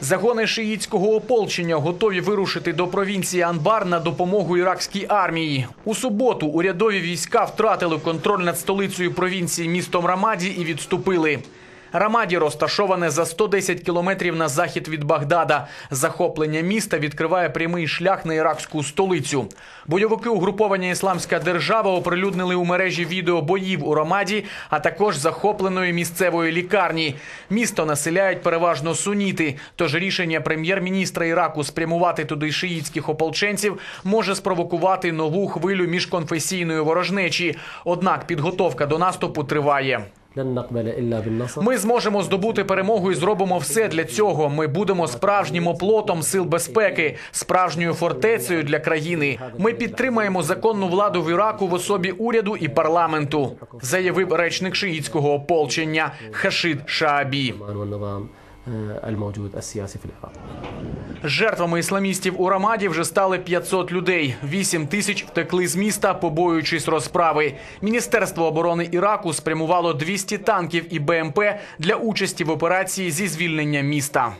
Загони шиїцького ополчення готові вирушити до провінції Анбар на допомогу іракській армії. У суботу урядові війська втратили контроль над столицею провінції містом Рамаді і відступили. Рамаді розташоване за 110 кілометрів на захід від Багдада. Захоплення міста відкриває прямий шлях на іракську столицю. Бойовики угруповання Ісламська держава оприлюднили у мережі відео боїв у Рамаді, а також захопленої місцевої лікарні. Місто населяють переважно суніти. Тож рішення прем'єр-міністра Іраку спрямувати туди шиїцьких ополченців може спровокувати нову хвилю міжконфесійної ворожнечі. Однак підготовка до наступу триває. Ми зможемо здобути перемогу і зробимо все для цього. Ми будемо справжнім оплотом сил безпеки, справжньою фортецею для країни. Ми підтримаємо законну владу в Іраку в особі уряду і парламенту, заявив речник Шиїцького ополчення Хашид Шаабі. والنظام آه، الموجود السياسي في العراق Жертвами ісламістів у Рамаді вже стали 500 людей. 8 тисяч втекли з міста, побоюючись розправи. Міністерство оборони Іраку спрямувало 200 танків і БМП для участі в операції зі звільнення міста.